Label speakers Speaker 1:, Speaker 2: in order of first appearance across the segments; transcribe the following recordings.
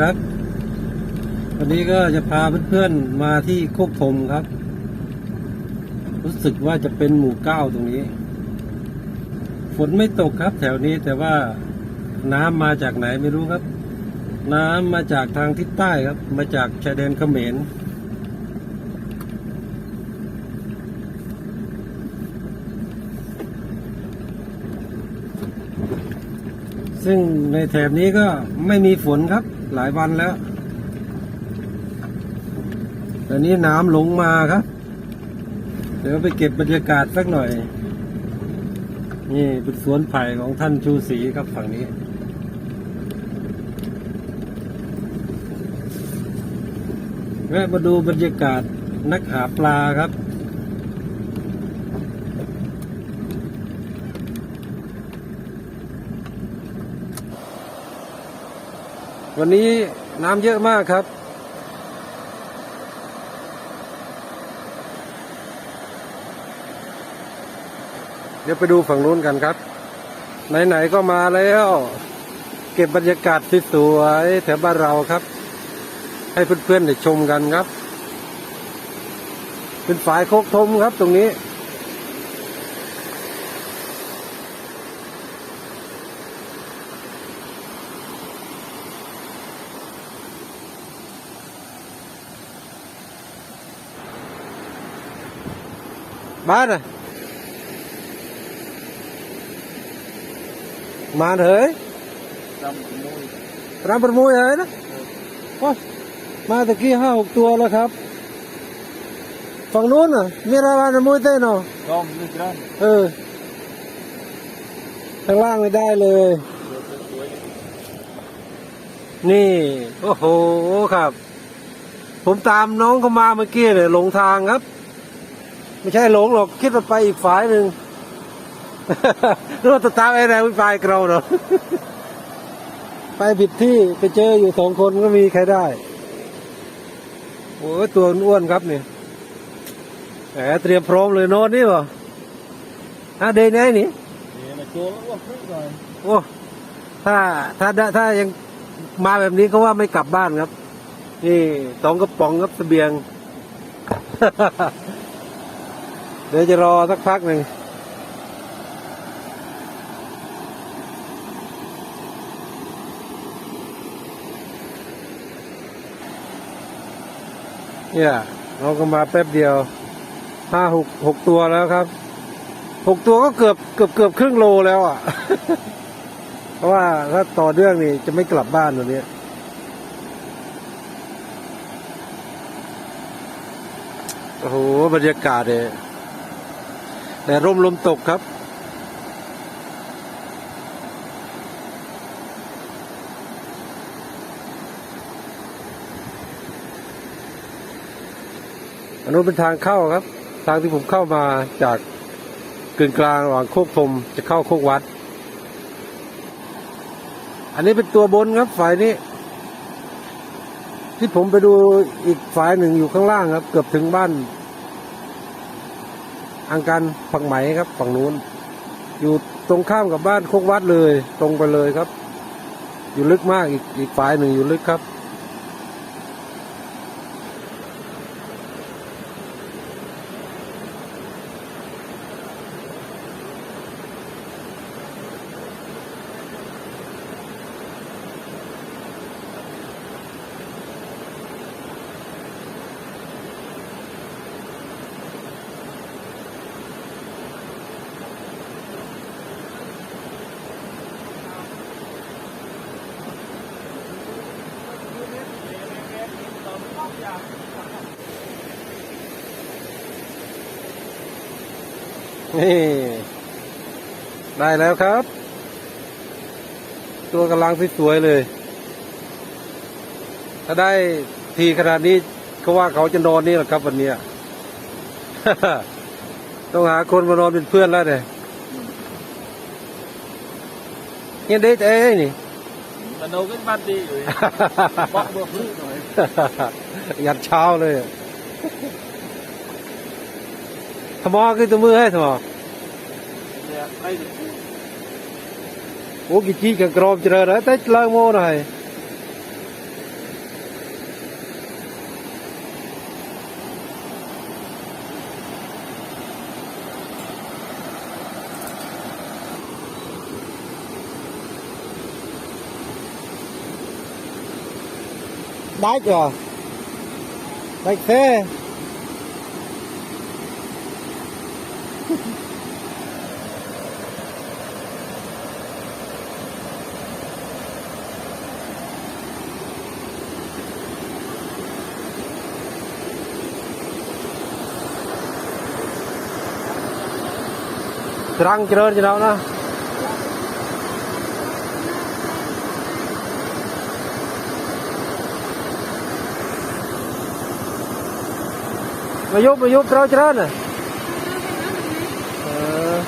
Speaker 1: ครับ วันนี้ก็จะพาเพื่อนๆมาที่โคกธมครับ รู้สึกว่าจะเป็นหมู่เก้าตรงนี้ ฝนไม่ตกครับ แถวนี้แต่ว่าน้ำมาจากไหนไม่รู้ครับ น้ำมาจากทางทิศใต้ครับ มาจากชายแดนเขมร ซึ่งในแถบนี้ก็ไม่มีฝนครับ หลายวันแล้วตอนนี้น้ำลงมาครับ เดี๋ยวไปเก็บบรรยากาศสักหน่อย นี่เป็นสวนไผ่ของท่านชูศรีครับฝั่งนี้แวะมาดูบรรยากาศนักหาปลาครับ วันนี้น้ำเยอะมากครับ เดี๋ยวไปดูฝั่งนู้นกันครับ ไหน ๆ ก็มาแล้ว เก็บบรรยากาศสวยๆแถวบ้านเราครับ ให้เพื่อนๆได้ชมกันครับ เป็นฝายโคกทมครับตรงนี้ บ้านอะมาเถอะ
Speaker 2: ดำมุ้ย
Speaker 1: รำประมุยเอ้ยนะโอ้ยมาตะกี้ห้าหกตัวแล้วครับฝั่งนู้นอะมีรารำมุยเต้นเนาะ
Speaker 2: ดอมนี่กรัน
Speaker 1: เออข้างล่างไม่ได้เลย
Speaker 2: สวย
Speaker 1: นี่ โอ้โหครับ ผมตามน้องเขามาเมื่อกี้เนี่ยหลงทางครับ ไม่ใช่หลงหรอกคิดว่าไปอีกฝ่ายหนึ่งรู้ว่าจะตามไอ้แรงฝ่ายเราเนาะไปผิดที่ไปเจออยู่สองคนก็มีใครได้โอ้ยตัวอ้วนครับเนี่ยแหมเตรียมพร้อมเลยโนอนนี่ป่ะฮะเดย์ไหนนี่
Speaker 2: ๆนี่นะโจแล้วอ้วกครึ่งหน่อย
Speaker 1: โอ้ถ้าถ้าถ้ายังมาแบบนี้ก็ว่าไม่กลับบ้านครับ นี่สองกระป๋องครับเสบียง เดี๋ยวจะรอสักพักหนึ่งเนี่ยเราก็มาแป๊บเดียวห้าหกหกตัวแล้วครับหกตัวก็เกือบเกือบเกือบครึ่งโลแล้วอะ เพราะว่าถ้าต่อเนื่องนี่จะไม่กลับบ้านวันนี้โอ้โหบรรยากาศเนี่ย แต่ร่มลมตกครับ อันนู้นเป็นทางเข้าครับ ทางที่ผมเข้ามาจากกึ่งกลางระหว่างโคกธมจะเข้าโคกวัด อันนี้เป็นตัวบนครับฝ่ายนี้ ที่ผมไปดูอีกฝ่ายหนึ่งอยู่ข้างล่างครับ เกือบถึงบ้าน อังการฝั่งไหมครับฝั่งนู้น อยู่ตรงข้ามกับบ้านโคกวัดเลย ตรงไปเลยครับ อยู่ลึกมากอีกอีกฝ่ายหนึ่งอยู่ลึกครับ นี่ได้แล้วครับ ตัวกำลังสวยๆเลย ถ้าได้ทีขนาดนี้เขาว่าเขาจะนอนนี่แหละครับ วันเนี้ยต้องหาคนมานอนเป็นเพื่อนแล้วเนี่ยยังได้เอ้ยนี่
Speaker 2: มันเอาขึ้นบ้านดีอยู่บักเบอร์ครึ่งหน่อ ย
Speaker 1: ยันเช้าเลยอะทมอคือตัวมือให้ทมอ
Speaker 2: เนี่ยไอ้
Speaker 1: โอ้กี่จีกันกรอบเจริญนะแต่เลิกโม่หน่อย đáy chưa đánh thế răng chơi cerah cerah nah. Nó mà giúp mà giúp trâu trơn nè Ờ,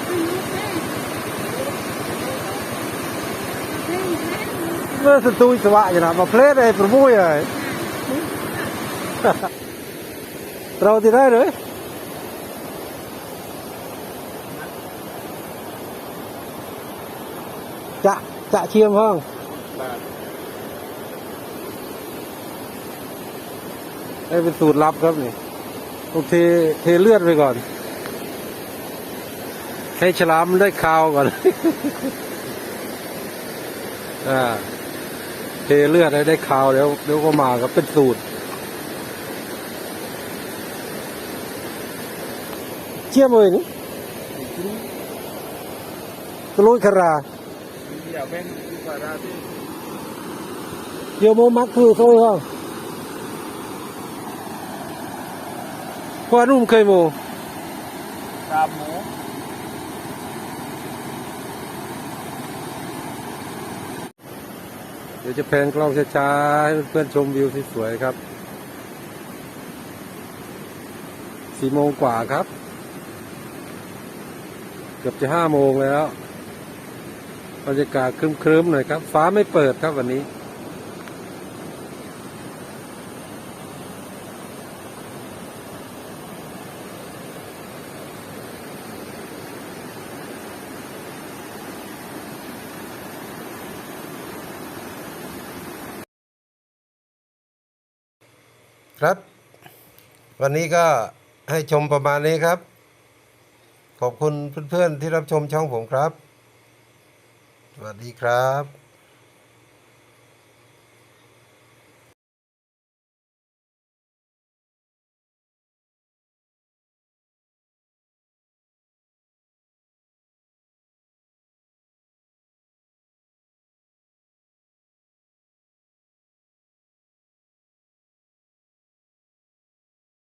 Speaker 1: nó sẽ tui sẽ bạ vậy nào mà plate này phải vui rồi trâu thì đây rồi chạ chạ chiêm không
Speaker 2: บาท
Speaker 1: đây เป็นสูตรลับครับนี่ ต้องเทเทเลือดไปก่อน ให้ฉลามมันได้คาวก่อนอ่าเทเลือดให้ได้คาวเดี๋ยวเดี๋ยวก็มาครับเป็นสูตร เชี่ยมเลยนี่ตะลุยคารา
Speaker 2: อย่าแบ่งดีกว่าราที่
Speaker 1: เดี๋ยวโมมักคือเขาเหรอ พ่อนุ่มเคยโม
Speaker 2: ตามหมู
Speaker 1: เดี๋ยวจะแพนกล้องช้าๆให้เพื่อนๆชมวิวที่สวยครับสี่โมงกว่าครับ เกือบจะห้าโมงแล้วบรรยากาศครึ้มๆหน่อยครับ ฟ้าไม่เปิดครับวันนี้ ครับ วันนี้ก็ให้ชมประมาณนี้ครับ ขอบคุณเพื่อนๆที่รับชมช่องผมครับ สวัสดีครับ